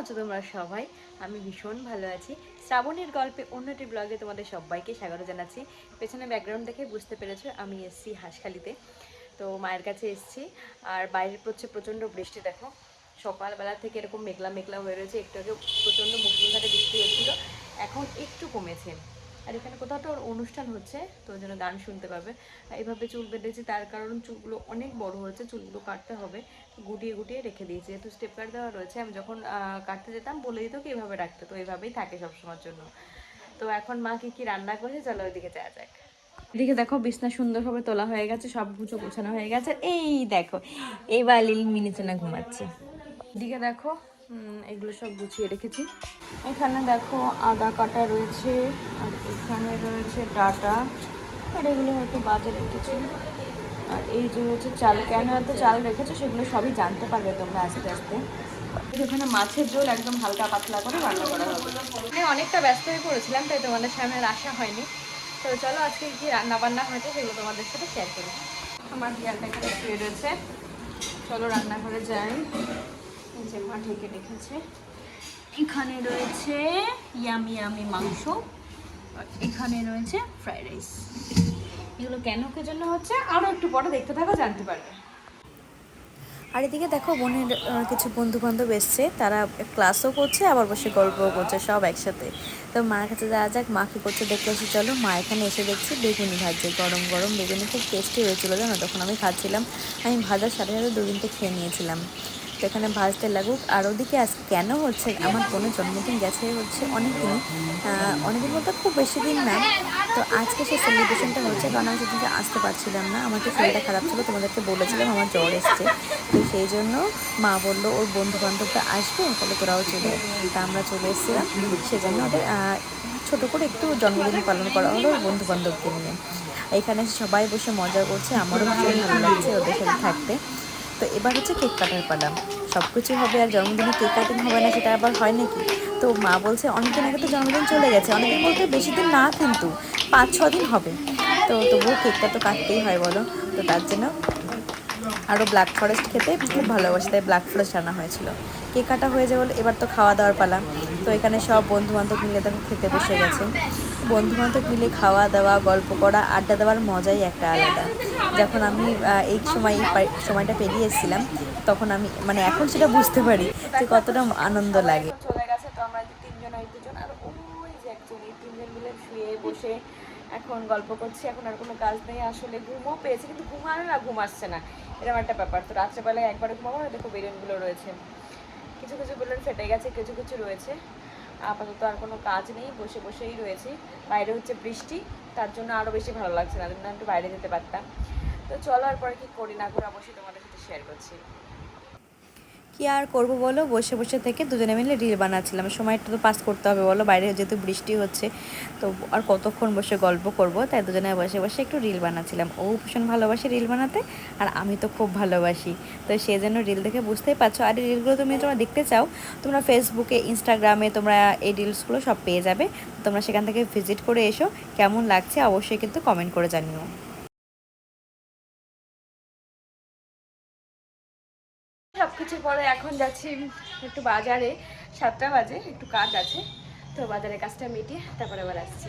আছো তোমরা সবাই? আমি ভীষণ ভালো আছি। শ্রাবণের গল্পে অন্য একটি ব্লগে তোমাদের সবাইকে স্বাগত জানাচ্ছি। পেছনে ব্যাকগ্রাউন্ড দেখে বুঝতে পেরেছ, আমি এসছি হাঁসখালিতে। তো মায়ের কাছে এসছি, আর বাইরের পড়ছে প্রচণ্ড বৃষ্টি, দেখো। সকালবেলা থেকে এরকম মেঘলা মেঘলা হয়ে রয়েছে, একটু আগে প্রচণ্ড মুসলধারে বৃষ্টি হয়েছিল, এখন একটু কমেছে। আর এখানে কোথাও একটা অনুষ্ঠান হচ্ছে, তো ওই জন্য গান শুনতে পাবে। আর এইভাবে চুল বেঁধেছি, তার কারণ চুলগুলো অনেক বড় হয়েছে, চুলগুলো কাটতে হবে। গুটিয়ে গুটিয়ে রেখে দিয়েছি, যেহেতু স্টেপ কাট দেওয়া রয়েছে, আমি যখন কাটতে যেতাম, বলে দিত কি এভাবে রাখতে, তো এইভাবেই থাকে সবসময়ের জন্য। তো এখন মা কি কি রান্না করেছে? চলো ওইদিকে যাওয়া যাক। এদিকে দেখো, বিছনা সুন্দরভাবে তোলা হয়ে গেছে, সব গুছো গোছানো হয়ে গেছে। এই দেখো, এবার লিল মিনিচেনা ঘুমাচ্ছে। এদিকে দেখো এগুলো সব গুছিয়ে রেখেছি। এখানে দেখো আদা কাটা রয়েছে, আর এখানে রয়েছে ডাটা। আর এগুলো হয়তো বাজারে কিছু আর এই যে হচ্ছে চাল, কেন এত চাল রেখেছো সেগুলো সবই জানতে পারবে তোমরা আস্তে আস্তে। এখানে মাছের ঝোল একদম হালকা পাতলা করে রান্না করা হবে। অনেকটা ব্যস্ত হয়ে পড়েছিলাম, তাই তোমাদের সামনে আসা হয়নি। তো চলো আজকে কি রান্না বান্না হয়েছে সেগুলো তোমাদের সাথে শেয়ার করি। আমার বিয়ারটা এখানে শুয়ে রয়েছে। চলো রান্নাঘরে যাই। যে ঢেকে রেখেছে, এখানে রয়েছে ইয়ামি ইয়ামি মাংস এখানে রয়েছে ফ্রাইড রাইস। এগুলো কেন কে জন্য হচ্ছে? আরও একটু পরে দেখতে থাকো, জানতে পারবে। আর এদিকে দেখো, বোনের কিছু বন্ধু বান্ধব এসছে, তারা ক্লাসও করছে, আবার বসে গল্পও করছে সব একসাথে। তো মার কাছে যাওয়া যাক, মা কী করছে দেখতে এসে চলো, মা এখানে এসে দেখছি বেগুনি ভাজছে, গরম গরম বেগুনি, খুব টেস্টি হয়েছিল জানো, তখন আমি খাচ্ছিলাম। আমি ভাজার সাথে সাথে দুদিনটা খেয়ে নিয়েছিলাম। তো এখানে ভাজতে লাগুক। আর ওদিকে আজ কেন হচ্ছে? আমার বোনের জন্মদিন গেছে হচ্ছে অনেক দিন অনেকদিন বলতে খুব বেশি দিন না। তো আজকে সেই সেলিব্রেশনটা হচ্ছে কারণ আমি সেদিনকে আসতে পারছিলাম না। আমার তো শরীরটা খারাপ ছিল, তোমাদেরকে বলেছিলাম, আমার জ্বর এসছে। তো সেই জন্য মা বলল, ওর বন্ধু বান্ধবরা আসবে, তাহলে তোরাও চলে তা আমরা চলে এসেছিলাম। সেজন্য ওদের ছোটো করে একটু জন্মদিন পালন করা হলো বন্ধু বান্ধবকে নিয়ে। এখানে সবাই বসে মজা করছে, আমারও ভীষণ ভালো লাগছে ওদের সাথে থাকতে। তো এবার হচ্ছে কেক কাটার পালাম সব কিছু হবে আর জন্মদিনে কেক কাটিং হবে না, সেটা আবার হয় নাকি? তো মা বলছে, অনেকদিন আগে তো জন্মদিন চলে গেছে, অনেকদিন বলতে বেশি দিন না কিন্তু পাঁচ ছ দিন হবে। তো তবুও কেকটা তো কাটতেই হয় বলো। তো তার জন্য আরও ব্ল্যাক ফরেস্ট খেতে খুব ভালোবাসে, তাই ব্ল্যাক ফরেস্ট আনা হয়েছিল। কেক কাটা হয়ে যাওয়ার এবার তো খাওয়া দাওয়ার পালা। তো এখানে সব বন্ধু বান্ধব মিলে দেখো খেতে বসে গেছে। বন্ধু বান্ধব মিলে খাওয়া দাওয়া, গল্প করা, আড্ডা দেওয়ার মজাই একটা আলাদা। যখন আমি এই সময় সময়টা পেরিয়ে এসেছিলাম, তখন আমি মানে এখন সেটা বুঝতে পারি যে কতটা আনন্দ লাগে। চলে গেছে, তো আমরা তিনজন আর ওই যে একজন, এই তিনজন মিলে শুয়ে বসে এখন গল্প করছি, এখন আর কোনো কাজ নেই, আসলে ঘুমও পেয়েছে, কিন্তু ঘুমানো না, ঘুম আসছে না। এরকম একটা ব্যাপার। তো রাত্রেবেলায় একবারে ঘুমাবো না, দেখো বেলুনগুলো রয়েছে। কিছু কিছু বেলুন ফেটে গেছে, কিছু কিছু রয়েছে। আপাতত আর কোনো কাজ নেই, বসে বসেই রয়েছি। বাইরে হচ্ছে বৃষ্টি, তার জন্য আরও বেশি ভালো লাগছে না একটু বাইরে যেতে পারতাম। তো চলো আর পরে কি করি না করে, অবশ্যই তোমাদের সাথে শেয়ার করছি। কি আর করব বলো? বসে বসে থেকে দুজনে মিলে রিল বানাচ্ছিলাম। সময়টা তো পাস করতে হবে বলো। বাইরে যেহেতু বৃষ্টি হচ্ছে, তো আর কতক্ষণ বসে গল্প করব? তাই দুজনে বসে বসে একটু রিল বানাচ্ছিলাম। ও ভীষণ ভালোবাসে রিল বানাতে, আর আমি তো খুব ভালোবাসি। তো সেই জন্য রিল দেখে বুঝতেই পারছ। আর এই রিলগুলো তুমি তোমরা দেখতে চাও, তোমরা ফেসবুকে ইনস্টাগ্রামে তোমরা এই রিলসগুলো সব পেয়ে যাবে। তোমরা সেখান থেকে ভিজিট করে এসো। কেমন লাগছে অবশ্যই কিন্তু কমেন্ট করে জানিও। সব কিছু পরে এখন যাচ্ছি একটু বাজারে, সাতটা বাজে, একটু কাজ আছে, তো বাজারে কাজটা মিটিয়ে তারপরে আবার আসছি।